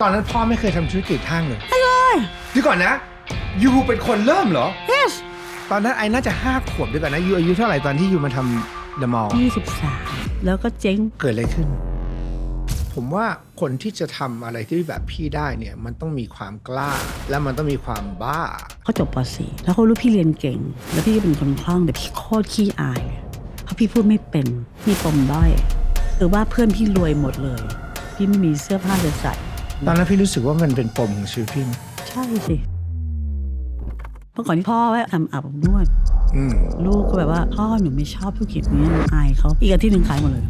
ตอนนั้นพ่อไม่เคยทำธุรกิจห้างเลยไม่เลยเดี๋ยวก่อนนะ ยูเป็นคนเริ่มเหรอ yes ตอนนั้นไอ้น่าจะห้าขวบเดียวกันนะยูอายุเท่าไหร่ตอนที่ยูมาทำเดอะมอลล์ 23 แล้วก็เจ๊ง เกิดอะไรขึ้น ผมว่าคนที่จะทำอะไรที่แบบพี่ได้เนี่ย มันต้องมีความกล้า และมันต้องมีความบ้า เขาจบป .4 แล้วเขารู้พี่เรียนเก่ง แล้วพี่ก็เป็นคนคล่องแต่พี่โคตรขี้อายเพราะพี่พูดไม่เป็นพี่ปมด้อยหรือว่าเพื่อนพี่รวยหมดเลย พี่ไม่มีเสื้อผ้าจะใส่ ตอนนั้นพี่รู้สึกว่ามันเป็นปมของชีวิตพี่ไหมใช่สิเมื่อก่อนที่พ่อไว้ทำอาบอบนวด อืมลูกก็แบบว่าพ่อหนูไม่ชอบธุรกิจนี้หนูอายเขาอีกอาทิตย์หนึ่งขายหมดเลย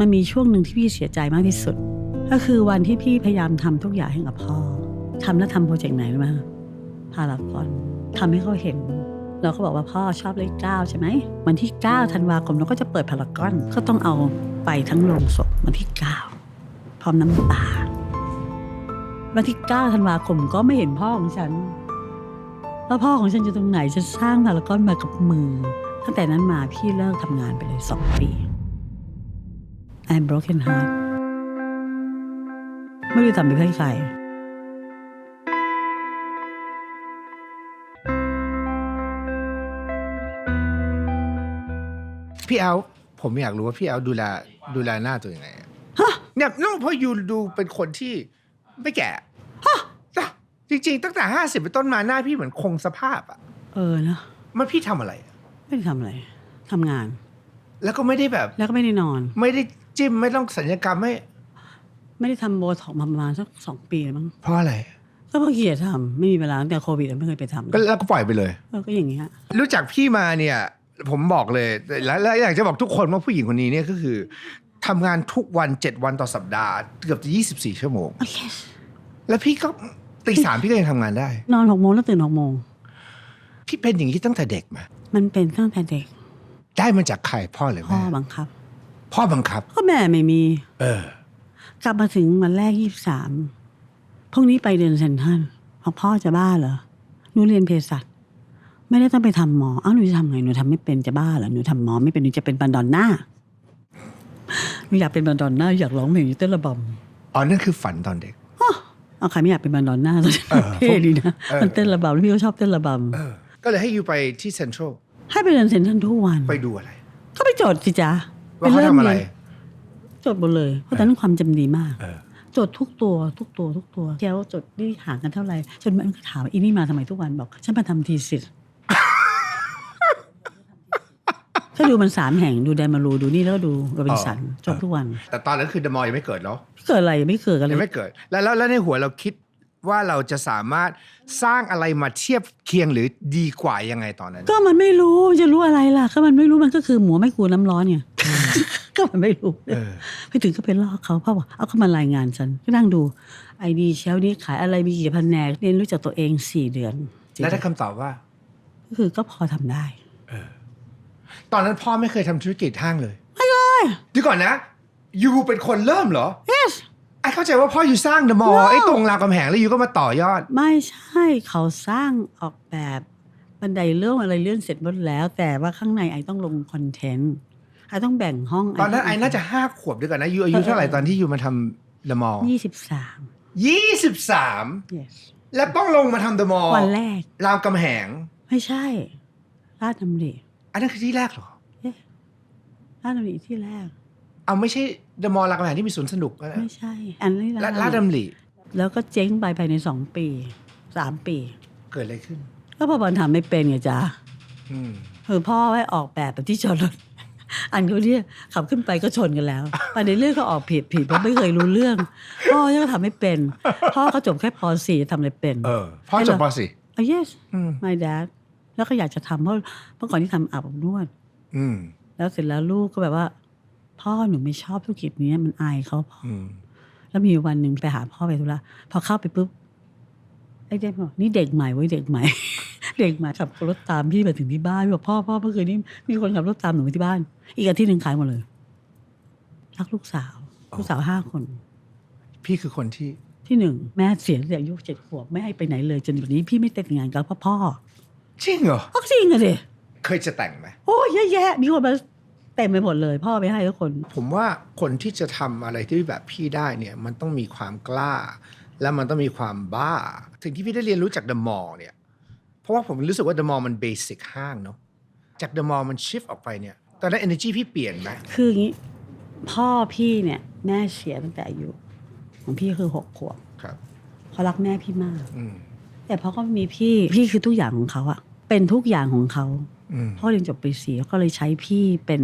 มันมีช่วงหนึ่งที่พี่เสียใจมากที่สุด ก็คือวันที่พี่พยายามทำทุกอย่างให้กับพ่อทำแล้วทำโปรเจกต์ไหนรู้ไหมพารากอนทำให้เขาเห็น เราก็บอกว่าพ่อชอบเลขเก้าใช่ไหมวันที่9ธันวาคมเราก็จะเปิดพารากอนก็ต้องเอาไปทั้งโรงศพวันที่9 พร้อมน้ำตา วันที่ 9 ธันวาคมก็ไม่เห็นพ่อของฉันแล้วพ่อของฉันอยู่ตรงไหนฉันสร้างพารากอนมากับมือ ตั้งแต่นั้นมาพี่เลิกทำงานไปเลยสองปี I'm broken heart ไม่รู้จะทำไปเพื่อใครพี่แอลผมอยากรู้ว่าพี่แอลดูแลดูแลหน้าตัวยังไงอะ เนี่ยน้องเพราะยูดูเป็นคนที่ไม่แก่จ้ะจริงๆ ตั้งแต่ห้าสิบเป็นต้นมาหน้าพี่เหมือนคงสภาพอะเออเนอะมันพี่ทำอะไรอะไม่ได้ทำอะไรทำงาน แล้วก็ไม่ได้แบบ แล้วก็ไม่ได้นอน ไม่ได้จิ้มไม่ต้องสัญญกรรมไม่ไม่ได้ทำโบท็อกซ์มาประมาณสักสองปีแล้วมั้งเพราะอะไรก็เพราะเกียรทำไม่มีเวลาตั้งแต่โควิดไม่เคยไปทำก็แล้วก็ปล่อยไปเลยเออก็อย่างเงี้ยรู้จักพี่มาเนี่ย ผมบอกเลยแล้วแล้วอยากจะบอกทุกคนว่าผู้หญิงคนนี้เนี่ยก็คือ ทำงานทุกวันเจ็ดวันต่อสัปดาห์เกือบจะยี่สิบสี่ชั่วโมงโอเคแล้วพี่ก็ตีสามพี่ก็ยังทำงานได้ นอนหกโมงแล้วตื่นหกโมง พี่เป็นอย่างนี้ตั้งแต่เด็กมามันเป็นตั้งแต่เด็ก ได้มาจากใครพ่อหรือพ่อแม่บังคับ พ่อบังคับ ก็แม่ไม่มี เออ กลับมาถึงวันแรกยี่สามพรุ่งนี้ไปเดินเซนทรันเพราะพ่อจะบ้าเหรอหนูเรียนเภสัชไม่ได้ต้องไปทำหมอเอ้าหนูจะทำไงหนูทำไม่เป็นจะบ้าเหรอหนูทำหมอไม่เป็นหนูจะเป็นบันดอนหน้า หนูอยากเป็นบันดอนหน้าอยากร้องเพลงเต้นระบำอ๋อนั่นคือฝันตอนเด็กเอาใครไม่อยากเป็นบันดอนหน้าตอนเออเท่ดีนะเออมันเต้นระบำแล้วพี่ก็ชอบเต้นระบเออก็เลยให้ยูไปที่เซ็นทรัลำให้ไปเดินเซนทรันทุกวันไปดูอะไร ก็ไปจดสิจ๊ะว่าเขาทำอะไรปเยจดหมดเลย เพราะตอนนั้นความจำดีมากเออจดทุกตัวทุกตัวทุกตัวแกว่าจดนี่ห่างกันเท่าไหร่จนมันก็ถามว่าอีนี่มาทำไมทุกวันบอก ฉันมาทำทีสิทธ์ ก็ดูมันสามแห่งดูไดมารูดูนี่แล้วก็ดูโรบินสันอ๋อจบทุกวัน แต่ตอนนั้นคือเดอะมอลยังไม่เกิดเนาะเกิดอะไรไม่เกิดกันเลยังย ไม่เกิด แล้วแล้วแล้วในหัวเราคิดว่าเราจะสามารถสร้างอะไรมาเทียบเคียงหรือดีกว่ายังไงตอนนั้น ก็มันไม่รู้มันจะรู้อะไรล่ะก็มันไม่รู้มันก็คือหมูไม่กลัวน้ำร้อนไงก็มันไม่รู้เออ ไปถึงก็ไปลอกเขาพ่อบอกเอาเขามารายงานฉันก็นั่งดูไอดีเชลนี้ขายอะไรมีกี่แผนกเรียนรู้จักตัวเองสี่เดือนแล้วได้คำตอบว่า ก็คือก็พอทำได้ ตอนนั้นพ่อไม่เคยทำธุรกิจห้างเลย ไม่เลยเดี๋ยวก่อนนะยูเป็นคนเริ่มเหรอ yes ไอเข้าใจว่าพ่ออยู่สร้างเดอะมอล No ไอตรงรามคำแหงแล้วยูก็มาต่อยอด ไม่ใช่เขาสร้างออกแบบบันไดเลื่อนอะไรเลื่อนเสร็จหมดแล้ว แต่ว่าข้างในไอต้องลงคอนเทนต์ไอต้องแบ่งห้องตอนนั้นไอน่าจะห้าขวบด้วยกันนะยูอายุเท่าไหร่ตอนที่ยูมาทำเดอะมอลยี่สิบสาม ยี่สิบสาม yes แล้วต้องลงมาทำเดอะมอลวันแรก รามคำแหง ไม่ใช่ราชดำริ อันนั้นคือที่แรกเหรอราชดำริที่แรก เอาไม่ใช่เดอะมอลรามคำแหงที่มีสวนสนุกก็ได้ไม่ใช่ อันนี้และชลาดดำริแล้วก็เจ๊งไปภายในสองปีสามปี เกิดอะไรขึ้น ก็เพอบอลทำไม่เป็นไงจ๊ะอืมคือพ่อไว้ออกแบบแบบที่จอดรถ อันเขาเนี่ยขับขึ้นไปก็ชนกันแล้วประเด็นเรื่องก็ออกผิดผิดเพราะไม่เคยรู้เรื่อง พ่อยังทำไม่เป็น พ่อก็จบแค่ป .4 ทำอะไรเป็น เออพ่อจบปสี่อะ yes อืม my dad แล้วก็อยากจะทำเพราะเมื่อก่อนที่ทำอาบอบนวด อืมแล้วเสร็จแล้วลูกก็แบบว่า พ่อหนูไม่ชอบธุรกิจนี้มันอายเขาพ่อ อืมแล้วมีวันหนึ่งไปหาพ่อไปธุระพอเข้าไปปุ๊บไอ้เด็กบอกนี่เด็กใหม่เว้ยเด็กใหม่ เด็กใหม่ขับรถตามพี่มาถึงที่บ้านพี่บอกพ่อพ่อเมื่อคืนนี้มีคนขับรถตามหนูไปที่บ้าน อีกอาทิตย์หนึ่งขายหมดเลยรักลูกสาว ลูกสาวห้าคน พี่คือคนที่ ที่หนึ่งแม่เสียตั้งแต่อายุเจ็ดขวบไม่ให้ไปไหนเลยจนวันนี้พี่ไม่แต่งงานกับพ่อพ่อ จริงเหรอพ่อจริงอะเด็เคยจะแต่งไหมโอ้ยเยอะแยะ มีคนมาเตต็มไปหมดเลย พ่อไปให้ทุกคน ผมว่าคนที่จะทำอะไรที่แบบพี่ได้เนี่ยมันต้องมีความกล้า และมันต้องมีความบ้า ถึงที่พี่ได้เรียนรู้จาก The Mall เนี่ย เพราะว่าผมรู้สึกว่า The Mall มันเบสิกห้างเนาะจาก The Mall มันชิฟออกไปเนี่ยตอนนั้น energy พี่เปลี่ยนไหมคืออย่างนี้ พ่อพี่เนี่ย แม่เสียตั้งแต่อายุของพี่คือหกขวบครับ เขารักแม่พี่มาก อืมแต่พอก็มีพี่พี่คือทุกอย่างของเขาอะ เป็นทุกอย่างของเขาอืมพ่อเรียนจบปีสี่ก็เลยใช้พี่เป็น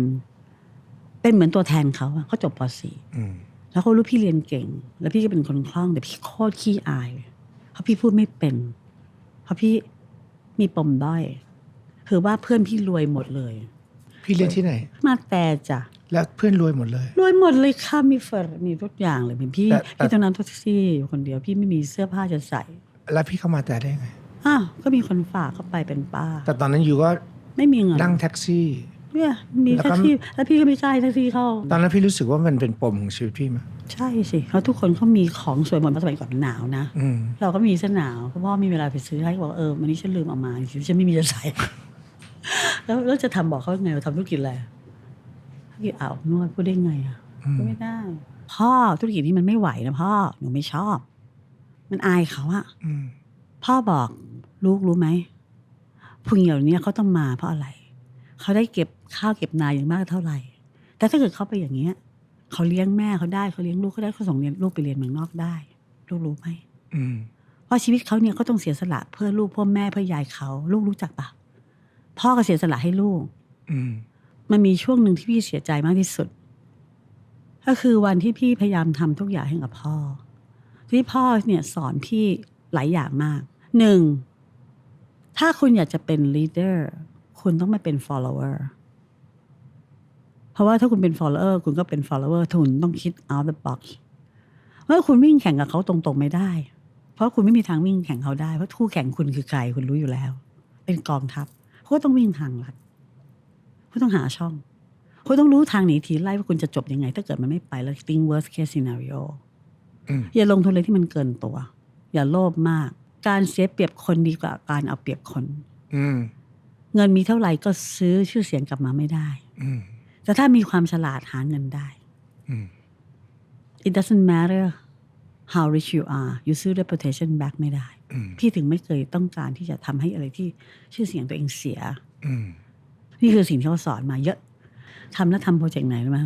เป็นเหมือนตัวแทนเขาอะเขาจบปสี่อืมแล้วเขารู้พี่เรียนเก่ง แล้วพี่ก็เป็นคนคล่องแต่พี่โคตรขี้อายเลยเพราะพี่พูดไม่เป็น เพราะพี่มีปมด้อยคือว่าเพื่อนพี่รวยหมดเลย พี่เรียนที่ไหน มาแต่จ้ะแล้วเพื่อนรวยหมดเลย รวยหมดเลยค่ะมีเฟอร์มีทุกอย่างเลยเป็นพี่แต่แต่พี่ตอนนั้นแท็กซี่อยู่คนเดียวพี่ไม่มีเสื้อผ้าจะใส่ แล้วพี่เข้ามาแต่ได้ไง อ้าวก็มีคนฝากเข้าไปเป็นป้า แต่ตอนนั้นอยู่ก็ไม่มีเงินนั่งแท็กซี่ เนี่ยมีแล้วก็แท็กซี่แล้วพี่ก็ไม่กล้าให้แท็กซี่เข้า ตอนนั้นพี่รู้สึกว่ามันเป็นปมของชีวิตพี่ไหมใช่สิเพราะทุกคนเขามีของสวยหมดเพราะสมัยก่อนหนาวนะ อืม เราก็มีเสื้อหนาวเพราะพ่อมีเวลาไปซื้อให้บอกเออวันนี้ฉันลืมเอามาฉันไม่มีจะใส่ แล้วแล้วจะทำบอกเขายังไงเราทำธุรกิจอะไรธุรกิจอาบอบนวดพูดได้ไงอะอืม พูดไม่ได้ พ่อธุรกิจนี้มันไม่ไหวนะพ่อหนูไม่ชอบ มันอายเขาอะอืม พ่อบอกลูกรู้ไหมผู้หญิงเหล่านี้เขาต้องมาเพราะอะไร เขาได้เก็บข้าวเก็บนาอย่างมากเท่าไหร่ แต่ถ้าเกิดเขาไปอย่างเงี้ยเขาเลี้ยงแม่เขาได้เขาเลี้ยงลูกเขาได้เขาส่งเรียนลูกไปเรียนเมืองนอกได้ลูกรู้ไหมอืมว่าชีวิตเขาเนี่ยก็ต้องเสียสละเพื่อลูกเพื่อแม่เพื่อยายเขา ลูกรู้จักปะพ่อก็เสียสละให้ลูก อืมมันมีช่วงหนึ่งที่พี่เสียใจมากที่สุด ก็คือวันที่พี่พยายามทำทุกอย่างให้กับพ่อ ที่พ่อเนี่ยสอนพี่หลายอย่างมาก หนึ่งถ้าคุณอยากจะเป็น leader คุณต้องไม่เป็น follower เพราะว่าถ้าคุณเป็น follower คุณก็เป็น follower คุณต้องคิด out the box เมื่อคุณวิ่งแข่งกับเขาตรงๆไม่ได้ เพราะคุณไม่มีทางวิ่งแข่งเขาได้ เพราะคู่แข่งคุณคือใครคุณรู้อยู่แล้ว เป็นกองทัพคุณก็ต้องวิ่งทางลัดคุณต้องหาช่อง คุณต้องรู้ทางหนีทีไล่ว่าคุณจะจบยังไง ถ้าเกิดมันไม่ไปแล้ว think worst case scenario อืมอย่าลงทุนเลยที่มันเกินตัว อย่าโลภมาก การเสียเปรียบคนดีกว่าการเอาเปรียบคน อืมเงินมีเท่าไหร่ก็ซื้อชื่อเสียงกลับมาไม่ได้ อืมแต่ถ้ามีความฉลาดหาเงินได้อืม it doesn't matter how rich you are you ซื้อ reputation back ไม่ได้อืมพี่ถึงไม่เคยต้องการที่จะทำให้อะไรที่ชื่อเสียงตัวเองเสียอืมนี่คือสิ่งที่เขาสอนมาเยอะทำแล้วทำโปรเจกต์ไหนรู้ไหม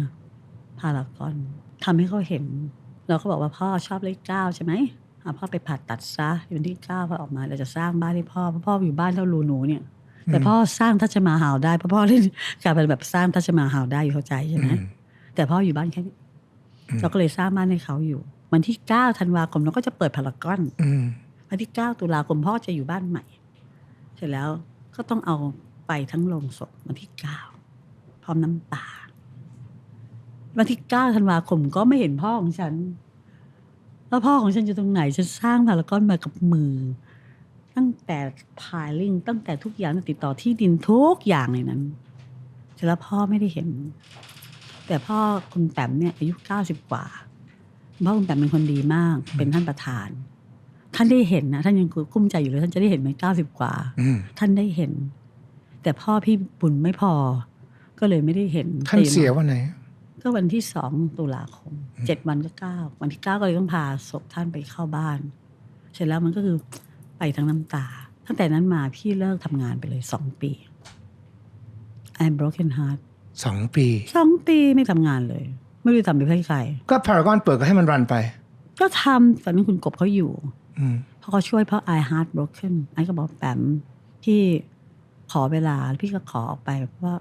พารากอนทำให้เขาเห็น เราก็บอกว่าพ่อชอบเลขเก้าใช่ไหม อะพ่อไปผ่าตัดซะวันที่เก้าพอออกมาเราจะสร้างบ้านให้พ่อเพราะพ่ออยู่บ้านเท่ารูหนูเนี่ย แต่พ่อสร้างทัชมาฮาลได้เพราะพ่อเล่นกลายเป็นแบบสร้างทัชมาฮาลได้อยู่เข้าใจใช่ไหมอืมแต่พ่ออยู่บ้านแค่นี้อืมเราก็เลยสร้างบ้านให้เขาอยู่ วันที่เก้าธันวาคมเราก็จะเปิดพารากอนอืมวันที่เก้าตุลาคมพ่อจะอยู่บ้านใหม่ เสร็จแล้วก็ต้องเอาไปทั้งโรงศพวันที่เก้าพร้อมน้ำตาวันที่เก้าธันวาคมก็ไม่เห็นพ่อของฉัน แล้วพ่อของฉันอยู่ตรงไหน ฉันสร้างพารากอนมากับมือ ตั้งแต่พายลิงตั้งแต่ทุกอย่างติดต่อที่ดินทุกอย่างในนั้นเสร็จแล้วพ่อไม่ได้เห็น แต่พ่อคุณแต้มเนี่ยอายุเก้าสิบกว่าพ่อคุณแต้มเป็นคนดีมาก เป็นท่านประธาน ท่านได้เห็นนะท่านยังกุ้มใจอยู่เลยท่านจะได้เห็นไหมเก้าสิบกว่าอืมท่านได้เห็น แต่พ่อพี่บุญไม่พอ ก็เลยไม่ได้เห็นท่านเสียวันไหน ก็วันที่สองตุลาคมเจ็ดวันก็เก้าวันที่เก้าก็เลยต้องพาศพท่านไปเข้าบ้าน เสร็จแล้วมันก็คือไปทั้งน้ำตา ตั้งแต่นั้นมาพี่เลิกทำงานไปเลยสองปี I'm broken heart สองปีสองปีไม่ทำงานเลย ไม่รู้จะทำไปเพื่อใคร ก็พารากอนเปิดก็ให้มันรันไป ก็ทำตอนนั้นคุณกบเขาอยู่อืมเพราะเขาช่วยเพราะ I heart broken ไอ้ก็บอกแปมพี่ขอเวลาพี่ก็ขอออกไปเพราะว่า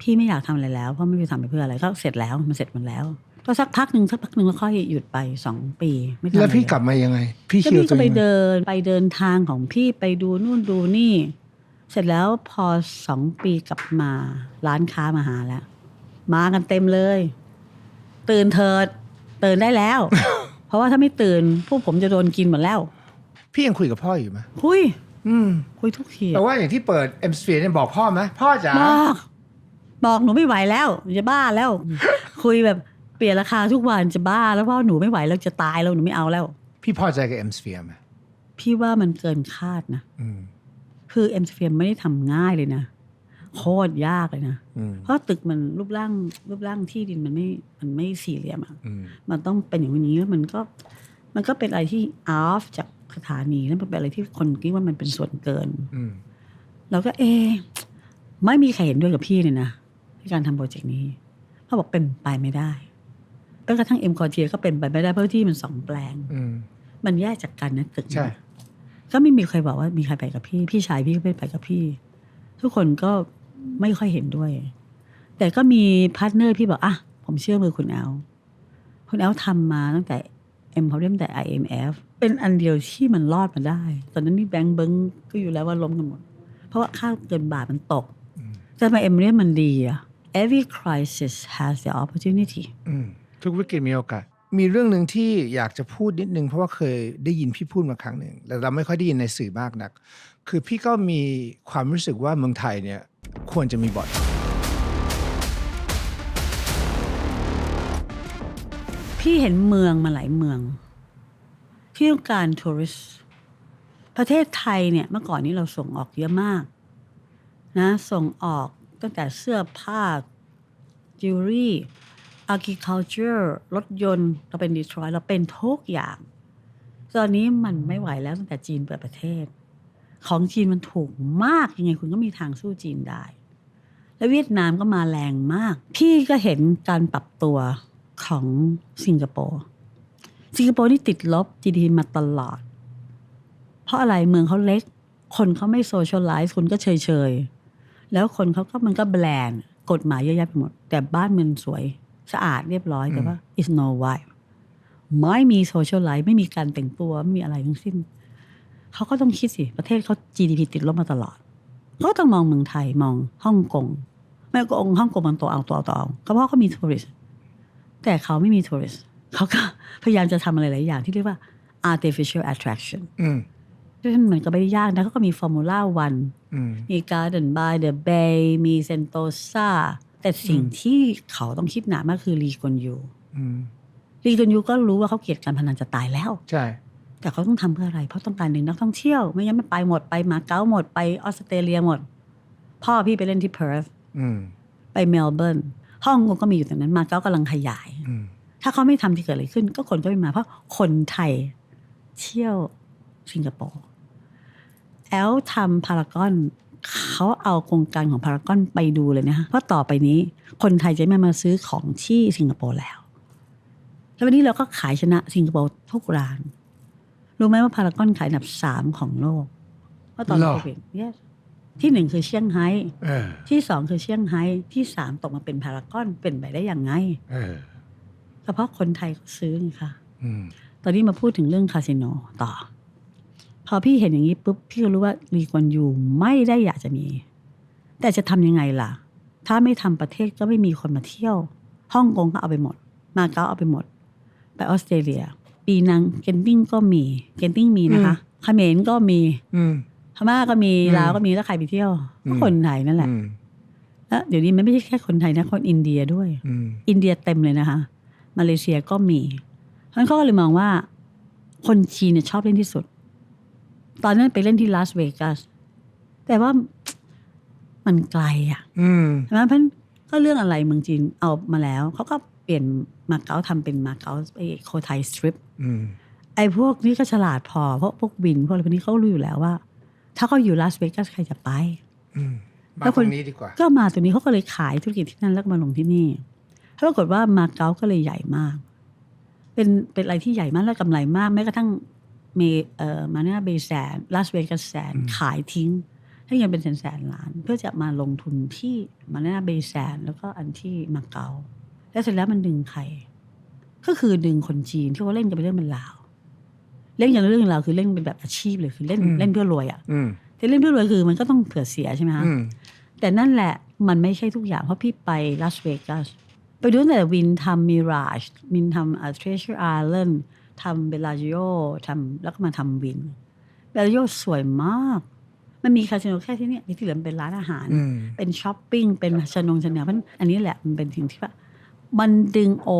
พี่ไม่อยากทำอะไรแล้วเพราะไม่รู้จะทำไปเพื่ออะไรก็เสร็จแล้วมันเสร็จหมดแล้ว ก็สักพักหนึ่งสักพักหนึ่งแล้วค่อยหยุดไปสองปี ไม่ทำแล้วพี่อะไรกลับมายังไง พี่ก็คิวพี่ตัก็วไปเองเดินไปเดินทางของพี่ไปดูนู่นดูนี่ เสร็จแล้วพอสองปีกลับมาร้านค้ามาหาแล้ว มากันเต็มเลย ตื่นเถิดตื่นได้แล้ว เพราะว่าถ้าไม่ตื่นพวกผมจะโดนกินหมดแล้ว พี่ยังคุยกับพ่ออยู่ไหมคุย อืมคุยทุกทีแต่ว่าอย่างที่เปิดเอ็มสเฟียเนี่ยบอกพ่อไหมพ่อจ๋าบอก บอกหนูไม่ไหวแล้วจะบ้าแล้ว คุยแบบเปลี่ยนราคาทุกวันจะบ้า แล้วเพราะหนูไม่ไหวแล้วจะตายแล้วหนูไม่เอาแล้ว พี่พอใจกับเอ็มสเฟียไหมพี่ว่ามันเกินคาดนะอืมคือเอ็มสเฟียไม่ได้ทำง่ายเลยนะโคตรยากเลยนะอืมเพราะตึกมันรูปร่างรูปร่างที่ดินมันไม่มันไม่สี่เหลี่ยมอะอืมมันต้องเป็นอย่างนี้แล้วมันก็ มันก็เป็นอะไรที่ off จากสถานีแล้วมันเป็นอะไรที่คนคิดว่ามันเป็นส่วนเกินอืมเราก็เอะไม่มีใครเห็นด้วยกับพี่เลยนะ ในการทำโปรเจกต์นี้เขาบอกเป็นไปไม่ได้แม้กระทั่งเอ็มคอเทียก็เป็นไปไม่ได้เพราะที่มันสองแปลงอืมมันแยกจากกันนะตึกใช่ก็ไม่มีใครบอกว่ามีใครไปกับพี่ พี่ชายพี่ก็ไม่ไปกับพี่ ทุกคนก็ไม่ค่อยเห็นด้วย แต่ก็มีพาร์ทเนอร์พี่บอกอะผมเชื่อมือคุณแอลคุณแอลทำมาตั้งแต่เอ็มเขาเรียกตั้งแต่ IMF เป็นอันเดียวที่มันรอดมาได้ ตอนนั้นนี่แบงก์เบิงก็อยู่แล้วว่าล้มกันหมด เพราะว่าค่าเกินบาทมันตกอืมแต่ทำไมเอ็มเรียกมันดีอะ every crisis has the opportunity อืมทุกวิกฤตมีโอกาส มีเรื่องหนึ่งที่อยากจะพูดนิดนึง เพราะว่าเคยได้ยินพี่พูดมาครั้งหนึ่งแต่เราไม่ค่อยได้ยินในสื่อมากนัก คือพี่ก็มีความรู้สึกว่าเมืองไทยเนี่ยควรจะมีบ่อนพี่เห็นเมืองมาหลายเมือง ที่ต้องการทัวริสต์ประเทศไทยเนี่ยเมื่อก่อนนี้เราส่งออกเยอะมาก นะ ส่งออก ตั้งแต่เสื้อผ้าจิวเวลรี่ agriculture รถยนต์ เราเป็นดีทรอยต์เราเป็นทุกอย่าง ตอนนี้มันไม่ไหวแล้วตั้งแต่จีนเปิดประเทศ ของจีนมันถูกมากยังไงคุณก็มีทางสู้จีนได้ แล้วเวียดนามก็มาแรงมาก พี่ก็เห็นการปรับตัวของสิงคโปร์สิงคโปร์นี่ติดลบ GDP มาตลอด เพราะอะไรเมืองเขาเล็ก คนเขาไม่โซเชียลไลซ์คนก็เฉยเฉย แล้วคนเขาก็มันก็แบรนด์กฎหมายเยอะแยะไปหมด แต่บ้านเมืองสวยสะอาดเรียบร้อยแต่ว่า is no vibe ไม่มีโซเชียลไลฟ์ไม่มีการแต่งตัวไม่มีอะไรทั้งสิ้น เขาก็ต้องคิดสิ ประเทศเขา GDP ติดลบมาตลอดก็ต้องมองเมืองไทยมองฮ่องกงไม่ก็องค์ฮ่องกงมันตัวเอาตัวเอาตัวเอาก็เพราะเขามีทัวริสต์แต่เขาไม่มีทัวริสต์เขาก็พยายามจะทำอะไรหลายอย่างที่เรียกว่า artificial attraction อืม ซึ่งมันก็ไม่ได้ยากนะเขาก็มี Formula One อืมมี Garden by the Bay มี Sentosa แต่สิ่งที่เขาต้องคิดหนักมากคือลีกอนยูอืมลีกอนยูก็รู้ว่าเขาเกลียดการพนันจะตายแล้ว ใช่ แต่เขาต้องทำเพื่ออะไร เพราะต้องการดึงนักท่องเที่ยว ไม่งั้นไม่ไปหมดไปมาเก๊าหมดไปออสเตรเลียหมด พ่อพี่ไปเล่นที่เพิร์ธอืมไปเมลเบิร์นฮ่องกงก็มีอยู่ตรงนั้นมาเก๊ากำลังขยายอืมถ้าเขาไม่ทำจะเกิดอะไรขึ้น ก็คนก็ไม่มาเพราะคนไทยเที่ยวสิงคโปร์แอลทำพารากอนเขาเอาโครงการของพารากอนไปดูเลยนะคะเพราะต่อไปนี้คนไทยจะไม่มาซื้อของที่สิงคโปร์แล้ว แล้ววันนี้เราก็ขายชนะสิงคโปร์ทุกร้าน รู้ไหมว่าพารากอนขายอันดับสามของโลกเพราะตอนหรอโควิด yes ที่หนึ่งคือเซี่ยงไฮ้เออที่สองคือเซี่ยงไฮ้ที่สามตกมาเป็นพารากอนเป็นไปได้อย่างไงเออก็เพราะคนไทยเขาซื้อไงคะอืมตอนนี้มาพูดถึงเรื่องคาสิโนต่อ พอพี่เห็นอย่างนี้ปุ๊บพี่ก็รู้ว่าลีกวนยูไม่ได้อยากจะมี แต่จะทำยังไงล่ะ ถ้าไม่ทำประเทศก็ไม่มีคนมาเที่ยวฮ่องกงก็เอาไปหมด มาเก๊าเอาไปหมด ไปออสเตรเลีย ปีนังเกนติ้งก็มีเกนติ้งมีนะคะเขมรก็มีอืมพม่าก็มีอืมลาวก็มีแล้วใครไปเที่ยวอืก็มคนไทยนั่นแหละอืมแล้วเดี๋ยวนี้มันไม่ใช่แค่คนไทยนะคนอินเดียด้วยอืมอินเดียเต็มเลยนะคะ มาเลเซียก็มีเพราะฉะนั้นเขาก็เลยมองว่า คนจีนเนี่ยชอบเล่นที่สุด ตอนนั้นไปเล่นที่ลาสเวกัสแต่ว่ามันไกลอะอืมใช่ไหมเพราะฉะนั้นก็เรื่องอะไรเมืองจีนเอามาแล้วเขาก็เปลี่ยนมาเก๊าทำเป็นมาเก๊าไอโคไทสตริปอืมไอ้พวกนี้ก็ฉลาดพอเพราะพวกวินพวกอะไรพวกนี้เขารู้อยู่แล้วว่า ถ้าเขาอยู่ลาสเวกัสใครจะไปอืมมาแล้วตครนงนี้ดีกว่า ก็มาตัวนี้เขาก็เลยขายธุรกิจที่นั่นแล้วก็มาลงที่นี่ปรากฏว่ามาเก๊าก็เลยใหญ่มาก เป็นเป็นอะไรที่ใหญ่มากและกำไรมากแม้กระทั่ง เมเอ่อมาเนาเบย์แสนลาสเวกัสแสนอืมขายทิ้งให้เงินเป็นแสนแสนล้าน เพื่อจะมาลงทุนที่มาเนาเบย์แสนแล้วก็อันที่มาเก๊าแล้วเสร็จแล้วมันดึงใคร ก็คือดึงคนจีนที่เขาเล่นกันเป็นเรื่องเป็นราวเล่นอย่างเรื่องราวคือเล่นเป็นแบบอาชีพเลยคือเล่นอืมเล่นเพื่อรวยอะอืมแต่เล่นเพื่อรวยคือมันก็ต้องเผื่อเสียใช่ไหมคะอืมแต่นั่นแหละมันไม่ใช่ทุกอย่างเพราะพี่ไปลาสเวกัสไปดูตั้งแต่วินทำมิราชวินทำเทรเชอร์ไอแลนด์ ทำเบลาจิโอทำแล้วก็มาทำวินเบลาจิโอสวยมาก มันมีคาสิโนแค่ที่เนี่ยที่เหลือมันเป็นร้านอาหารอืมเป็นช้อปปิ้ง เป็นชานงชาแนลเพราะฉะนั้นอันนี้แหละมันเป็นสิ่งที่ว่า มันดึงโอ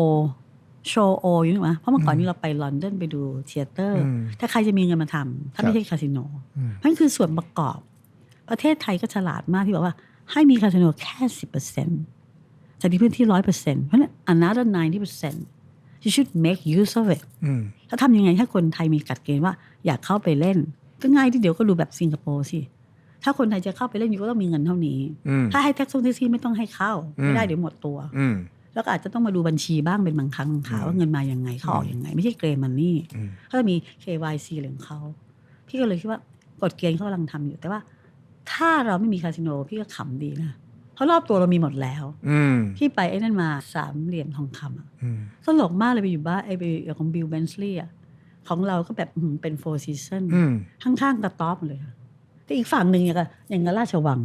โชว์โออยู่นึกไหมเพราะเมื่อก่อนนี้เราไปลอนดอนไปดูเทเตอร์อืมถ้าใครจะมีเงินมาทำถ้าครับไม่ใช่คาสิโนอืมนั่นคือส่วนประกอบ ประเทศไทยก็ฉลาดมากที่บอกว่า ให้มีคาสิโนแค่สิบเปอร์เซ็นต์จากที่พื้นที่ร้อยเปอร์เซ็นต์เพราะฉะนั้น another ninety percent you should make use of it อืมแล้วทำยังไงให้คนไทยมีกัดเกณฑ์ว่าอยากเข้าไปเล่น ก็ง่ายที่เดียวก็ดูแบบสิงคโปร์สิถ้าคนไทยจะเข้าไปเล่นอยู่ก็ต้องมีเงินเท่านี้อืมถ้าให้แท็กซี่แท็กซี่ไม่ต้องให้เข้า ไม่ได้เดี๋ยวหมดตัวอืมแล้วก็อาจจะต้องมาดูบัญชีบ้างเป็นบางครั้งบางคราวอืมว่าเงินมายังไงเขาออกยังไง ไม่ใช่เกรมันนี่อืมเขาจะมี KYC อะไรของเขาพี่ก็เลยคิดว่ากฎเกณฑ์เขากำลังทำอยู่แต่ว่า ถ้าเราไม่มีคาสิโนพี่ก็ขำดีนะ เพราะรอบตัวเรามีหมดแล้วอืมพี่ไปไอ้นั่นมาสามเหรียญทองคำอะอืมตลกมากเลยไปอยู่บ้านไอ้ไปของบิลเบนส์ลีย์อะของเราก็แบบอื้อหือเป็นโฟร์ซีซันอืมข้างๆกระต๊อบเลยค่ะแต่อีกฝั่งหนึ่งอย่างกับอย่างกับราชวัง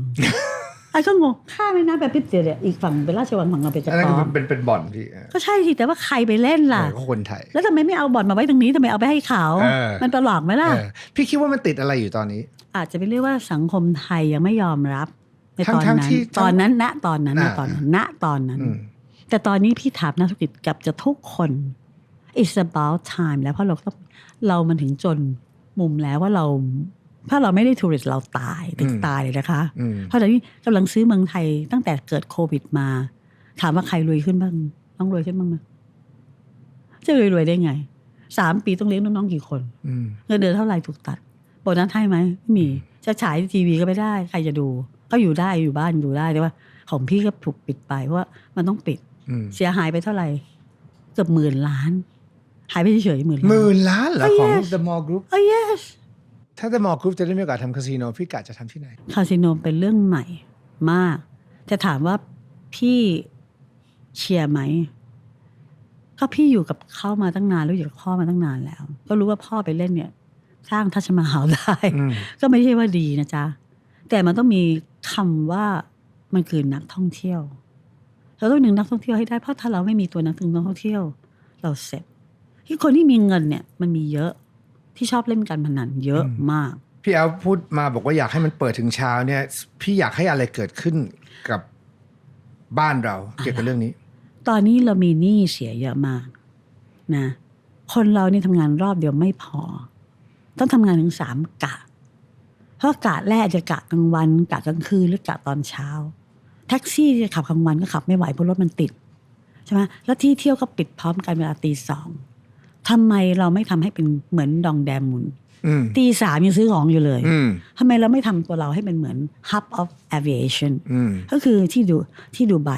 ไอ้ก็งงข้ามไม่น่าแบบพิบเดียวเนี่ยอีกฝั่งเป็นราชวังฝั่งเราเป็นกอัระนนั้นต๊คืออบเป็นเป็นบ่อนพี่เออก็ใช่สิแต่ว่าใครไปเล่นล่ะก็คนไทยแล้วทำไมไม่เอาบอลมาไว้ตรงนี้ทำไมเอาไปให้เขาเออมันประหลอกไหมล่ะเออพี่คิดว่ามันติดอะไรอยู่ตอนนี้ อาจจะเป็นเรียกว่าสังคมไทยยังไม่ยอมรับ ในตอนทั้งๆนั้นที่ตอนนั้นณตอนนั้นณอ่าตอนนั้นณตอนนั้นอืมแต่ตอนนี้พี่ถามนักธุรกิจกับจะทุกคน it's about time แล้วเพราะเราต้องเรามันถึงจนมุมแล้วว่าเรา ถ้าเราไม่ได้ทัวริสเราตายถึงอืมตายเลยนะคะอืมเพราะตอนนี้กำลังซื้อเมืองไทยตั้งแต่เกิดโควิดมา ถามว่าใครรวยขึ้นบ้าง ต้องรวยขึ้นบ้างไหมจะรวยรวยๆได้ไงสามปีต้องเลี้ยงน้องๆกี่คนอืมเงินเดือนเท่าไหร่ถูกตัดโบนัสให้ไหมไม่มีจะฉายทีวีก็ไม่ได้ ใครจะดู ก็อยู่ได้อยู่บ้านอยู่ได้แต่ว่า ของพี่ก็ถูกปิดไปเพราะว่ามันต้องปิดอืมเสียหายไปเท่าไหร่เกือบหมื่นล้าน หายไปเฉยๆหมื่นล้านหมื่นล้านเหรอ Oh, ของ yes. The Mall Group โอ้ yes ถ้า The Mall Group จะได้มีโอกาสทำคาสิโนพี่กะจะทำที่ไหนคาสิโนเป็นเรื่องใหม่มาก แต่ถามว่าพี่เชียร์ไหมก็พี่อยู่กับเขามาตั้งนานแล้วอยู่กับพ่อมาตั้งนานแล้ว ก็รู้ว่าพ่อไปเล่นเนี่ย สร้างทัชมาฮาลได้อืมก็ไม่ใช่ว่าดีนะจ๊ะแต่มันต้องมี คำว่ามันคือนักท่องเที่ยว เราต้องดึงนักท่องเที่ยวให้ได้เพราะถ้าเราไม่มีตัวนักท่องเที่ยว เราเสร็จที่คนที่มีเงินเนี่ย มันมีเยอะที่ชอบเล่นการพนันเยอะมาก พี่แอลพูดมาบอกว่าอยากให้มันเปิดถึงเช้าเนี่ย พี่อยากให้อะไรเกิดขึ้นกับบ้านเราเกี่ยวกับเรื่องนี้ ตอนนี้เรามีหนี้เสียเยอะมากนะคนเรานี่ทำงานรอบเดียวไม่พอ ต้องทำงานถึงสามกะ เพราะกะแรกจะกะกลางวันกะกลางคืนหรือกะตอนเช้า แท็กซี่จะขับกลางวันก็ขับไม่ไหวเพราะรถมันติดใช่ไหมแล้วที่เที่ยวก็ปิดพร้อมกันเวลาตีสองทำไมเราไม่ทำให้เป็นเหมือนดองแดมมุนอืมตีสามยังซื้อของอยู่เลยอืมทำไมเราไม่ทำตัวเราให้เป็นเหมือน hub of aviation อืมก็คือที่ดูที่ดูไบ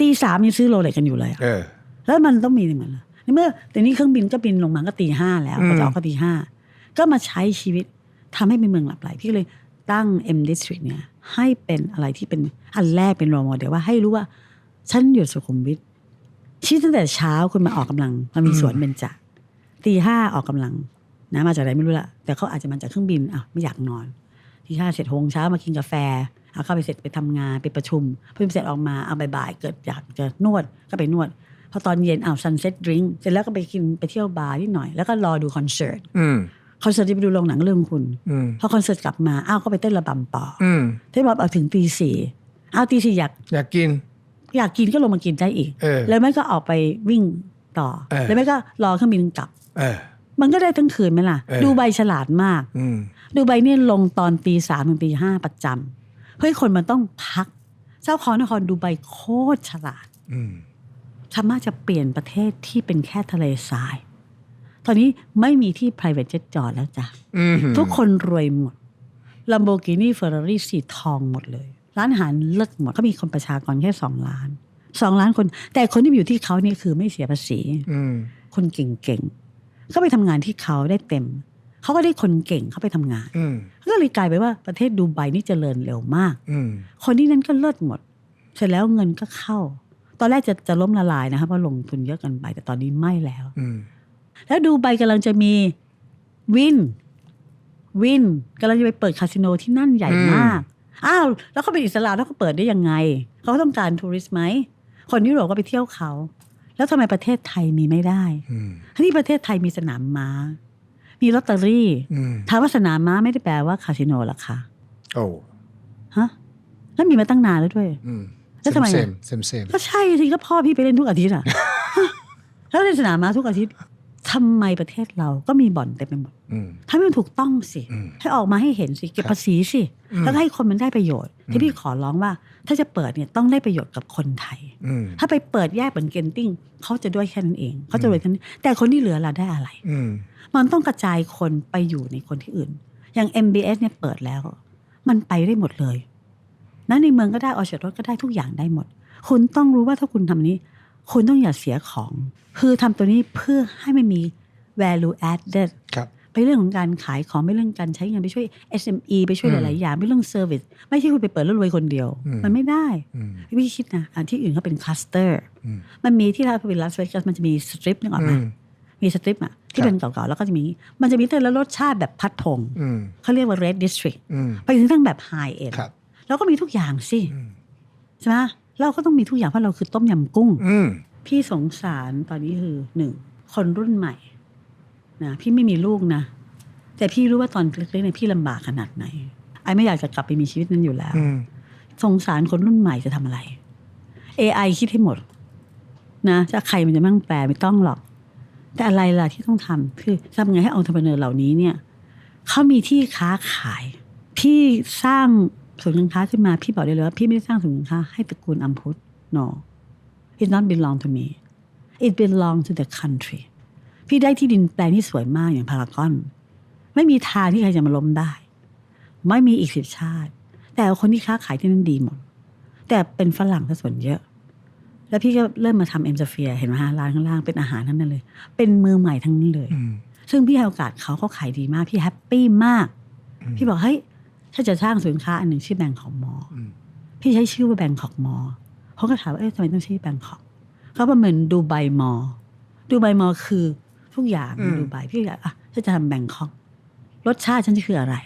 ตีสามยังซื้อโรเล็กกันอยู่เลยอะเออแล้วมันต้องมีเหมือนในเมื่อแต่นี้เครื่องบินก็บินลงมาก็ตีห้าแล้วอืมก็จะออกก็ตีห้าก็มาใช้ชีวิต ทำให้เป็นเมืองหลับไหลพี่ก็เลยตั้ง M District เนี่ยให้เป็นอะไรที่เป็นอันแรกเป็นโรโมเดลว่าให้รู้ว่า ฉันอยู่สุขุมวิทชี้ตั้งแต่เช้าคุณมาออกกำลังมันมีสวนเบญจตีห้าออกกำลังนะมาจากไหนไม่รู้ละแต่เขาอาจจะมาจากเครื่องบินอะไม่อยากนอนตีห้าเสร็จหงเช้ามากินกาแฟเอาเข้าไปเสร็จไปทำงานไปประชุมพอเสร็จออกมาเอาบ่ายๆเกิดอยากจะนวดก็ไปนวดพอตอนเย็นเอาซันเซ็ตดริงเสร็จแล้วก็ไปกินไปเที่ยวบาร์นิดหน่อย แล้วก็รอดูคอนเสิร์ต คอนเสิร์ตที่ไปดูโรงหนังเรื่องคุณอืมพอคอนเสิร์ตกลับมาอ้าวก็ไปเต้นระบำต่ออืมเต้นระบำเอาถึงตีสี่อ้าวตีสี่อยากอยากกิน อยากกินก็ลงมากินได้อีกเออแล้วไม่ก็ออกไปวิ่งต่อเออแล้วไม่ก็รอเครื่องบินกลับเออมันก็ได้ทั้งคืนไหมล่ะเออดูใบฉลาดมากอืมดูใบเนี่ยลงตอนตีสามถึงตีห้าประจำเพื่อให้คนมันต้องพัก เจ้าของนครดูใบโคตรฉลาดอืมสามารถจะเปลี่ยนประเทศที่เป็นแค่ทะเลทราย ตอนนี้ไม่มีที่ private jet จอดแล้วจ้ะอืมทุกคนรวยหมด Lamborghini Ferrari สีทองหมดเลย ร้านอาหารเลิศหมดก็มีคนประชากรแค่สองล้านสองล้านคน แต่คนที่อยู่ที่เขานี่คือไม่เสียภาษีอืมคนเก่งๆก็ไปทำงานที่เขาได้เต็ม เขาก็ได้คนเก่งเข้าไปทำงานอืมก็เลยกลายไปนว่าประเทศดูไบนี่เจริญเร็วมากอืมคนที่นั่นก็เลิศหมด เสร็จแล้วเงินก็เข้า ตอนแรกจะจะล้มละลายนะคะเพราะลงทุนเยอะเกันไป แต่ตอนนี้ไม่แล้วอืม แล้วดูไบกำลังจะมีวินวินกำลังจะไปเปิดคาสิโนที่นั่นใหญ่มาก อ้าว แล้วเขาเป็นอิสลามแล้วเขาเปิดได้ยังไง เขาต้องการทัวริสต์ไหม คนยุโรปก็ไปเที่ยวเขา แล้วทำไมประเทศไทยมีไม่ได้อืมที่ประเทศไทยมีสนามม้า มีลอตเตอรี่อืมถามว่าสนามม้าไม่ได้แปลว่าคาสิโนหรอคะโอ้ฮะแล้วมีมาตั้งนานแล้วด้วยอืมแล้วทำไมอะเซมเซมเซมก็ใช่สิก็พ่อพี่ไปเล่นทุกอาทิตย์อะแล้วเล่นสนามม้าทุกอาทิตย์ ทำไมประเทศเราก็มีบ่อนเต็มไปหมดอืมถ้ามันถูกต้องสิอืมให้ออกมาให้เห็นสิเก็บครับภาษีสิอืมแล้วก็ให้คนมันได้ประโยชน์อืที่มพี่ขอร้องว่า ถ้าจะเปิดเนี่ยต้องได้ประโยชน์กับคนไทยอืมถ้าไปเปิดแยกเหมือนเกนติ้งเขาจะด้วยแค่นั้นเองเขาจะรวยแค่นั้นแต่คนที่เหลือเราได้อะไรอืมมันต้องกระจายคนไปอยู่ในคนที่อื่น อย่าง MBS เนี่ยเปิดแล้ว มันไปได้หมดเลยนั้นในเมืองก็ได้ออชรถก็ได้ทุกอย่างได้หมด คุณต้องรู้ว่าถ้าคุณทำนี้ คุณต้องอย่าเสียของ คือทำตัวนี้เพื่อให้มันมี value added ครับไปเรื่องของการขายของไม่เรื่องการใช้เงินไปช่วย SME ไปช่วยหอืมลาย ๆ อย่างไม่เรื่อง service ไม่ใช่คุณไปเปิดแล้วรวยคนเดียวอืมมันไม่ได้อืมพี่คิดนะอันที่อื่นเขาเป็นคลัสเตอร์อืมมันมีที่เราไปลาสเวกัสมันจะมีสตริปนึกออกไหมอืมมีสตริปอะที่ครับเป็นเก่า ๆ แล้วก็จะมี มันจะมีแต่ละรสชาติแบบพัดพงอืมเขาเรียกว่า red district อืมไปถึงทั้งแบบ high end ครับแล้วก็มีทุกอย่างสิอืมใช่ไหม เราก็ต้องมีทุกอย่างเพราะเราคือต้มยำกุ้งอืมพี่สงสารตอนนี้คือหนึ่งคนรุ่นใหม่นะพี่ไม่มีลูกนะแต่พี่รู้ว่าตอนเล็กๆเนี่ยพี่ลำบากขนาดไหนไอ้ไม่อยากจะกลับไปมีชีวิตนั้นอยู่แล้วอืมสงสารคนรุ่นใหม่จะทำอะไร AI คิดให้หมด นะจะใครมันจะมั่งแปลไม่ต้องหรอก แต่อะไรล่ะที่ต้องทำคือทำไงให้องค์ทรเหล่านี้เนี่ยเขามีที่ค้าขาย พี่สร้าง ศูนย์การค้าขึ้นมาพี่บอกได้เลยว่าพี่ไม่ได้สร้างศูนย์การค้าให้ตระกูลอัมพุท no it not belong to me it belong to the country พี่ได้ที่ดินแปลงที่สวยมากอย่างพารากอน ไม่มีทางที่ใครจะมาล้มได้ ไม่มีอีกสิบชาติ แต่คนที่ค้าขายที่นั่นดีหมด แต่เป็นฝรั่งซะส่วนเยอะ แล้วพี่ก็เริ่มมาทำเอ็มสเฟียเห็นไหมฮะร้านข้างล่างเป็นอาหารทั้งนั้นเลย เป็นมือใหม่ทั้งนั้นเลยอืมซึ่งพี่ให้โอกาสเขาเขาขายดีมาก พี่แฮปปี้มากอืมพี่บอกเฮ้ย ถ้าจะสร้างสินค้าอันหนึ่งชื่อแบงของมออืมพี่ใช้ชื่อว่าแบงคอกมอเขาก็ถามว่าเอ๊ะทำไมต้องชื่อแบงคอกเขาประเมินดูไบมอ ดูไบมอคือทุกอย่างในดูไบพี่อยากอะถ้าจะทำแบงคอกรสชาติฉันจะคืออะไร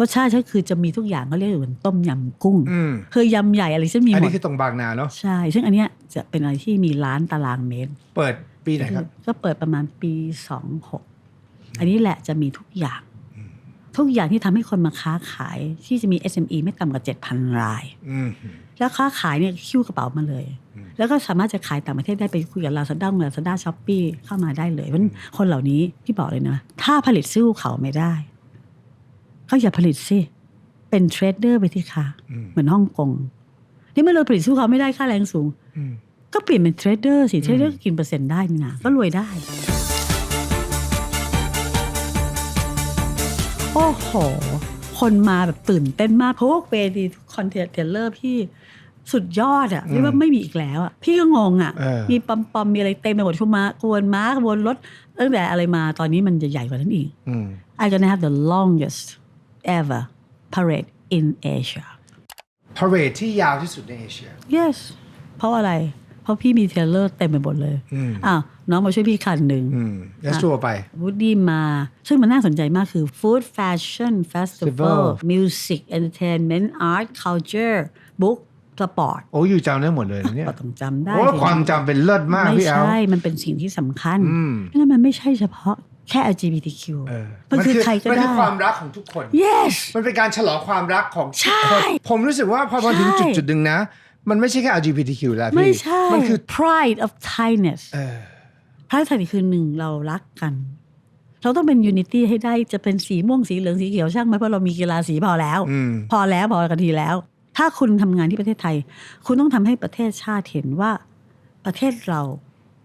รสชาติฉันคือจะมีทุกอย่างก็เรียกเหมือนต้มยำกุ้งอืมคือยำใหญ่อะไรฉันมีอันหมนี้ดคือตรงบางนาเนาะใช่ ซึ่งอันเนี้ยจะเป็นอะไรที่มีล้านตารางเมตร เปิดปีไหนครับ ก็เปิดประมาณปีสองหกอันนี้แหละจะมีทุกอย่าง ทุกอย่างที่ทำให้คนมาค้าขายที่จะมี SME ไม่ต่ำกว่า 7,000 รายอืมแล้วค้าขายเนี่ยคิ้วกระเป๋ามาเลยอืมแล้วก็สามารถจะขายต่างประเทศได้ไปคุยกับลาซาด้าลาซาด้าช้อปปี้เข้ามาได้เลยเพราะฉะนั้นคนเหล่านี้พี่บอกเลยนะ ถ้าผลิตสู้เขาไม่ได้ ก็อย่าผลิตสิ เป็นเทรดเดอร์ไปที่ค่ะอืมเหมือนฮ่องกง นี่เมื่อเราผลิตสู้เขาไม่ได้ค่าแรงสูงอืมก็เปลี่ยนเป็นเทรดเดอร์สิ เทรดเดอร์ก็กินเปอร์เซ็นต์ได้นี่นะก็รวยได้ โอ้โห คนมาแบบตื่นเต้นมากเพราะว่าเวทีคอนเทนเทเลอร์พี่สุดยอดอะอืมเรียกว่าไม่มีอีกแล้วอะพี่ก็งงอะเออมีปอมปอมๆมีอะไรเต็มไปหมดทุกมากวนม้ากวนรถตั้งแต่อะไรมาตอนนี้มันจะใหญ่กว่านั้นอีกอืม I gonna have the longest ever parade in Asia พาเรดที่ยาวที่สุดในเอเชีย yes เพราะอะไร เพราะพี่มีเทรลเลอร์เต็มไปหมดเลยอืมอ้าว น้องมาช่วยพี่คันหนึ่งอืมแล้วชัวร์ไปวูดดี้มา ซึ่งมันน่าสนใจมากคือ Food Fashion Festival Festival Music Entertainment Art Culture Book Sport โอ้อยู่จำได้หมดเลยนะเนี่ยก็ต้องจำได้โอ้สิความจำเป็นเลิศมากไม่พี่แอลใช่ มันเป็นสิ่งที่สำคัญอืมนั่นมันไม่ใช่เฉพาะแค่ LGBTQ เออมันคือใครก็มันได้คือความรักของทุกคน yes มันเป็นการฉลองความรักของทุกใช่คนผมรู้สึกว่าพอมาถึงใช่จุดจุดๆหนึ่งนะ มันไม่ใช่แค่ LGBTQ แล้วพี่ ไม่ใช่ มันคือ pride of Thainess เออ พระไทยคือหนึ่งเรารักกัน เราต้องเป็นยูนิตี้ให้ได้จะเป็นสีม่วงสีเหลืองสีเขียวช่างไหมเพราะเรามีกีฬาสีพอแล้วอืมพอแล้วพอกันทีแล้ว ถ้าคุณทำงานที่ประเทศไทย คุณต้องทำให้ประเทศชาติเห็นว่าประเทศเรา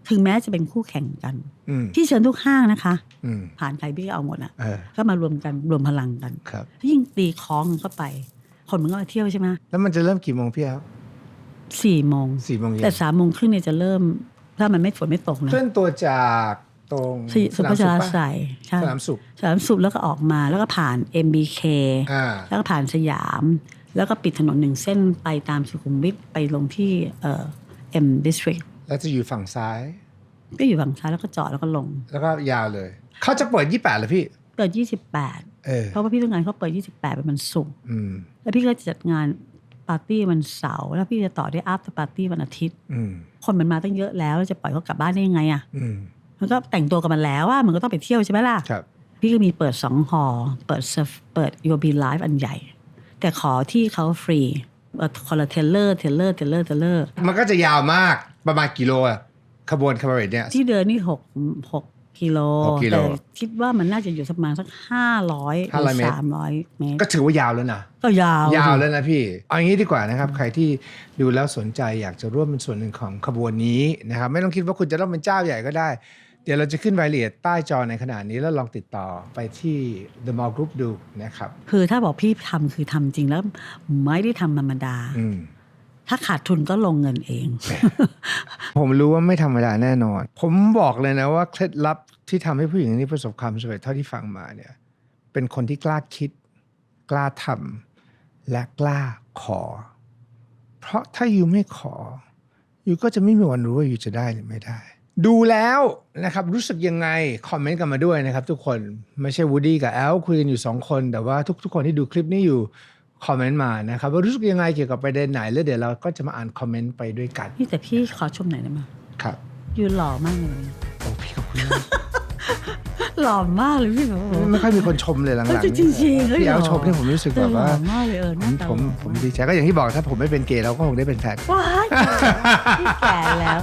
ถึงแม้จะเป็นคู่แข่งกันอืมที่เชิญทุกห้างนะคะอืมผ่านใครพี่ก็เอาหมดอะเออก็มารวมกันรวมพลังกันครับยิ่งตีคล้องกันเข้าไป คนมันก็มาเที่ยวใช่ไหมแล้วมันจะเริ่มกี่โมงพี่แอลสี่โมงสี่โมงเย็แต่นสามโมงครึ่งเนี่ยจะเริ่ม ถ้ามันไม่ฝนไม่ตกนะเคลื่อนตัวจากตรงสุสุภาชราปะใส่ใช่สนามสุขสนามสุขแล้วก็ออกมาแล้วก็ผ่าน MBK อ่าแล้วก็ผ่านสยาม แล้วก็ปิดถนนหนึ่งเส้นไปตามสุขุมวิทไปลงที่เอ่อ M District แล้วจะอยู่ฝั่งซ้าย ก็อยู่ฝั่งซ้ายแล้วก็จอดแล้วก็ลง แล้วก็ยาวเลย เขาจะเปิดยี่แปดเหรอพี่ เปิด28เออเพราะว่าพี่ต้องงานเขาเปิด28เป็นวันศุกร์อืมแล้วพี่ก็จะจัดงาน ปาร์ตี้วันเสาร์แล้วพี่จะต่อด้วย after party วันอาทิตย์อืมคนมันมาตั้งเยอะแล้วแล้ว จะปล่อยเขากลับบ้านได้ยังไงอะอืมมันก็แต่งตัวกันมาแล้วว่ามันก็ต้องไปเที่ยวใช่ไหมล่ะครับพี่ก็มีเปิดสองหอเปิด surf- เปิด u b Live อันใหญ่ แต่ขอที่เขาฟรีเอ่อคนละเทเลอร์เทเลอร์เทเลอร์เทเลอร์มันก็จะยาวมากประมาณกิโลอะขบวนคาบาเรตเนี่ยที่เดินนี่หกหก กิโลหกกิโลแต่คิดว่ามันน่าจะอยู่ประมาณสักห้าร้อยหรือ500เมตร สามร้อยเมตร ก็ถือว่ายาวแล้วนะ ก็ยาว ยาวแล้วนะพี่ เอาอย่างนี้ดีกว่านะครับ ใครที่ดูแล้วสนใจอยากจะร่วมเป็นส่วนหนึ่งของขบวนนี้นะครับ ไม่ต้องคิดว่าคุณจะต้องเป็นเจ้าใหญ่ก็ได้ เดี๋ยวเราจะขึ้นรายละเอียดใต้จอในขณะนี้แล้วลองติดต่อไปที่ The Mall Group ดูนะครับ คือถ้าบอกพี่ทำคือทำจริงแล้วไม่ได้ทำธรรมดา อืม ถ้าขาดทุนก็ลงเงินเอง ผมรู้ว่าไม่ธรรมดาแน่นอน ผมบอกเลยนะว่าเคล็ดลับที่ทำให้ผู้หญิงนี้ประสบความสำเร็จเท่าที่ฟังมาเนี่ย เป็นคนที่กล้าคิด กล้าทำและกล้าขอ เพราะถ้าอยู่ไม่ขอ อยู่ก็จะไม่มีวันรู้ว่าอยู่จะได้หรือไม่ได้ ดูแล้วนะครับ รู้สึกยังไง คอมเมนต์กันมาด้วยนะครับ ทุกคนไม่ใช่วูดี้กับแอลคุยกันอยู่สองคน แต่ว่าทุก ๆ คนที่ดูคลิปนี้อยู่ คอมเมนต์มานะครับว่ารู้สึกยังไงเกี่ยวกับประเด็นไหน แล้วเดี๋ยวเราก็จะมาอ่านคอมเมนต์ไปด้วยกันนี่แต่พี่ขอชมหน่อยได้ไหมครับยูหล่อมากเลยโอ้พี่ขอบคุณมากหล่อมากเลยพี่แบบโอ้โหไม่ค่อยมีคนชมเลยหลังๆเออจริงๆเฮ้ยพี่แอลหล่อชมเนี่ยผมรู้สึกแบบว่าหล่อมากเลยเออหผน้ามตาผมหล่อผมดีใจก็อย่างที่บอกถ้าผมไม่เป็นเกย์เราก็คงได้เป็นแฟนว้ายพี่แก่แล้ว